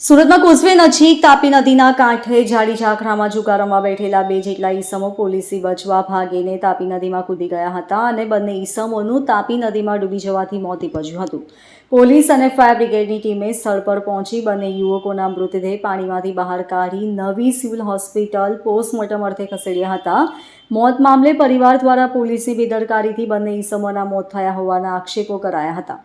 સુરતમાં કોસવે નજીક તાપી નદીના કાંઠે જાડી ઝાંખરામાં જુગારોમાં બેઠેલા બે જેટલા ઈસમો પોલીસથી બચવા ભાગીને તાપી નદીમાં કૂદી ગયા હતા અને બંને ઈસમોનું તાપી નદીમાં ડૂબી જવાથી મોત નીપજ્યું હતું. પોલીસ અને ફાયર બ્રિગેડની ટીમે સ્થળ પર પહોંચી બંને યુવકોના મૃતદેહ પાણીમાંથી બહાર કાઢી નવી સિવિલ હોસ્પિટલ પોસ્ટમોર્ટમ અર્થે ખસેડ્યા હતા. મોત મામલે પરિવાર દ્વારા પોલીસની બેદરકારીથી બંને ઈસમોના મોત થયા હોવાના આક્ષેપો કરાયા હતા.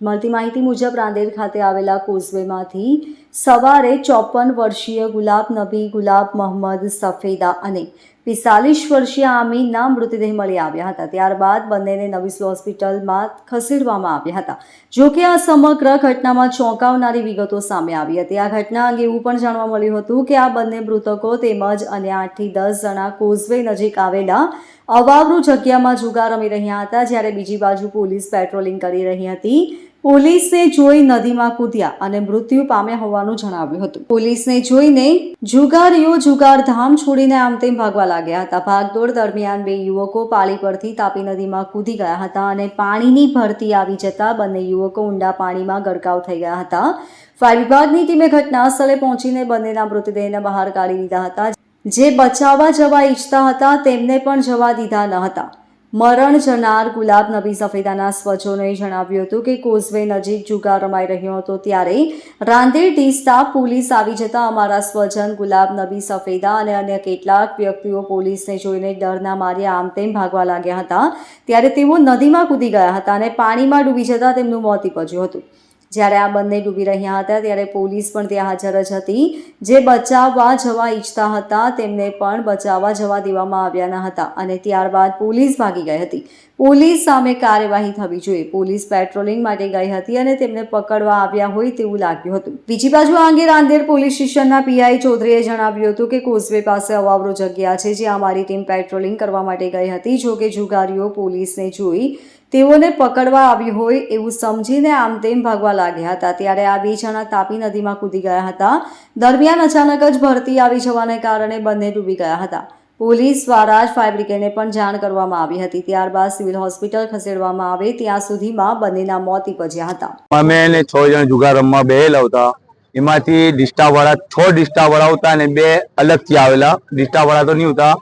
મળતી માહિતી મુજબ રાંદેર ખાતે આવેલા કોઝવેમાંથી સવારે ચોપન વર્ષીય ગુલાબ નબી ગુલાબ મોહમ્મદ સફેદા અને પિસ્તાલીસ વર્ષીય આમીનના મૃતદેહ મળી આવ્યા હતા. ત્યારબાદ બંનેને નવી હોસ્પિટલમાં ખસેડવામાં આવ્યા હતા. જો કે આ સમગ્ર ઘટનામાં ચોંકાવનારી વિગતો સામે આવી હતી. આ ઘટના અંગે એવું પણ જાણવા મળ્યું હતું કે આ બંને મૃતકો તેમજ અને આઠથી દસ જણા કોઝવે નજીક આવેલા અવાવરૂ જગ્યામાં જુગાર રમી રહ્યા હતા, જ્યારે બીજી બાજુ પોલીસ પેટ્રોલિંગ કરી રહી હતી. પોલીસને જોઈ નદીમાં કૂદ્યા અને મૃત્યુ પામ્યા હોવાનું જણાવ્યું હતું. પોલીસને જોઈને જુગારીઓ જુગાર ધામ છોડીને આમ તેમ ભાગવા લાગ્યા હતા. ભાગદોડ દરમિયાન બે યુવકો પાળી પરથી તાપી નદીમાં કૂદી ગયા હતા અને પાણીની ભરતી આવી જતા બંને યુવકો ઊંડા પાણીમાં ગરકાવ થઈ ગયા હતા. ફાયર વિભાગની ટીમે ઘટના સ્થળે પહોંચીને બંનેના મૃતદેહને બહાર કાઢી લીધા હતા. જે બચાવવા જવા ઈચ્છતા હતા તેમને પણ જવા દીધા ન હતા. મરણ જનાર ગુલાબ નબી સફેદાના સ્વજનોએ જણાવ્યું હતું કે કોઝવે નજીક જુગાર રમાઈ રહ્યો હતો ત્યારે રાંદેર ડી સ્ટાફ પોલીસ આવી જતા અમારા સ્વજન ગુલાબ નબી સફેદા અને અન્ય કેટલાક વ્યક્તિઓ પોલીસને જોઈને ડરના માર્યા આમ તેમ ભાગવા લાગ્યા હતા. ત્યારે તેઓ નદીમાં કૂદી ગયા હતા અને પાણીમાં ડૂબી જતા તેમનું મોત નીપજ્યું હતું. જ્યારે આ બંને ડૂબી રહ્યા હતા ત્યારે પોલીસ પણ ત્યાં હાજર જ હતી. જે બચાવવા જવા ઈચ્છતા હતા તેમને પણ બચાવવા જવા દેવામાં આવ્યા ન હતા અને ત્યારબાદ પોલીસ ભાગી ગઈ હતી. પોલીસ સામે કાર્યવાહી થવી જોઈએ. પોલીસ પેટ્રોલિંગ માટે ગઈ હતી અને તેમને પકડવા આવ્યા હોય તેવું લાગ્યું હતું. બીજી બાજુ આ અંગે રાંદેર પોલીસ સ્ટેશનના પીઆઈ ચૌધરીએ જણાવ્યું હતું કે કોઝવે પાસે અવાવરો જગ્યા છે જ્યાં અમારી ટીમ પેટ્રોલિંગ કરવા માટે ગઈ હતી. જો કે જુગારીઓ પોલીસને જોઈ તેઓને પકડવા આવી હોય એવું સમજીને આમ તેમ ભાગવા લાગ્યા હતા. ત્યારે આ બે જણા તાપી નદીમાં કૂદી ગયા હતા. દરમિયાન અચાનક જ ભરતી આવી જવાને કારણે બંને ડૂબી ગયા હતા. પોલીસ દ્વારા જ ફાયર બ્રિગેડને પણ જાણ કરવામાં આવી હતી. ત્યારબાદ સિવિલ હોસ્પિટલ ખસેડવામાં આવે ત્યાં સુધીમાં બંનેના મોત નીપજ્યા હતા. અમે ને છ જણ જુગાર રમવા બેહેલા હતા. એમાંથી ડિસ્ટા વાળા છ ડિસ્ટા વાળા હતા અને બે અલગથી આવેલા. ડિસ્ટા વાળા તો નહીં હતા.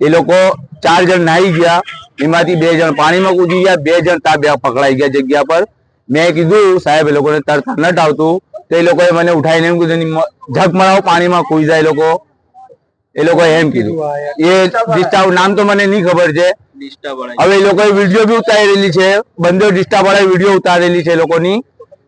એ લોકો ચાર જણ નાહી ગયા. એમાંથી બે જણ પાણીમાં કૂદી ગયા. બે જણ તા બે પકડાઈ ગયા જગ્યા પર. મેં કીધું સાહેબ એ લોકોને તરતા નટ આવતું તો એ લોકોએ મને ઉઠાઈને એમ કીધું "ની મ- ઝક મરાવો પાણીમાં કૂદી જાય એ લોકો. એ લોકોએ એમ કીધું. એ ડિસ્ટા નામ તો મને નહીં ખબર છે. હવે એ લોકોએ વીડિયો બી ઉતારેલી છે. બંદર ડિસ્ટા વાળા વીડિયો ઉતારેલી છે એ લોકોની.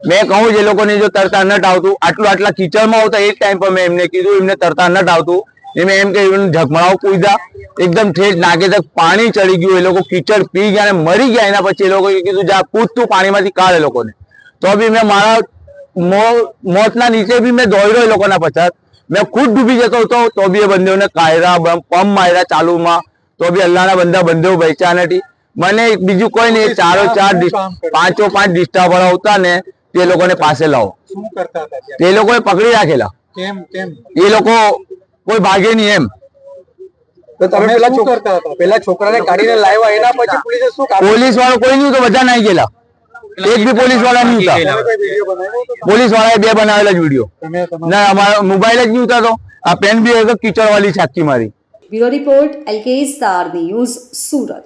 મેં કહું જે લોકોને જો તરતા નટ આવતું આટલું આટલા કીચડમાં આવતા એ ટાઈમ પર મેં એમને કીધું એમને તરતા નટ આવતું એ મેં એમ કહ્યું ઝકમરાવ કૂદ્યા એકદમ ઠેઠ નાકે તક પાણી ચડી ગયું એ લોકો કીચડ પી ગયા અને મરી ગયા. એના પછી એ લોકો કીધું જા કૂદ તું પાણીમાંથી કાઢ એ લોકોને. તો બી મેં મારા મોતના નીચે બી મેં દોડ્યો એ લોકોના પછાત. મેં ખુદ ડૂબી જતો હતો. તો બી એ બંદેઓને કાયરા પંપ માર્યા ચાલુમાં. તો બી અલ્લાહના બંધા બંદેઓ વેચ્યા નથી મને બીજું કોઈ નહીં ચારો ચાર પાંચો પાંચ ડિસ્ટર્બ વાળા આવતા ને તે લોકોને પાસે લાવો. તે લોકોએ પકડી રાખેલા. એ લોકો કોઈ ભાગે નહીં એમ. તો તમે તમે પેલા શું છોક- કરતા હતા? પેલા છોકરાને કાઢીને લાવ્યા એના પછી પોલીસે શું કામ પોલીસ વાળો કોઈ નહીં તો બધા નાઈ ગયેલા. એક બી પોલીસવાળા નહીં? પોલીસ વાળાએ બે બનાવેલા જ વીડિયો ના અમારો મોબાઈલ જ નહીં ઉતારતો. આ પેન બી કીચડ વાળી છાતી મારી. Bureau report LK star news Surat.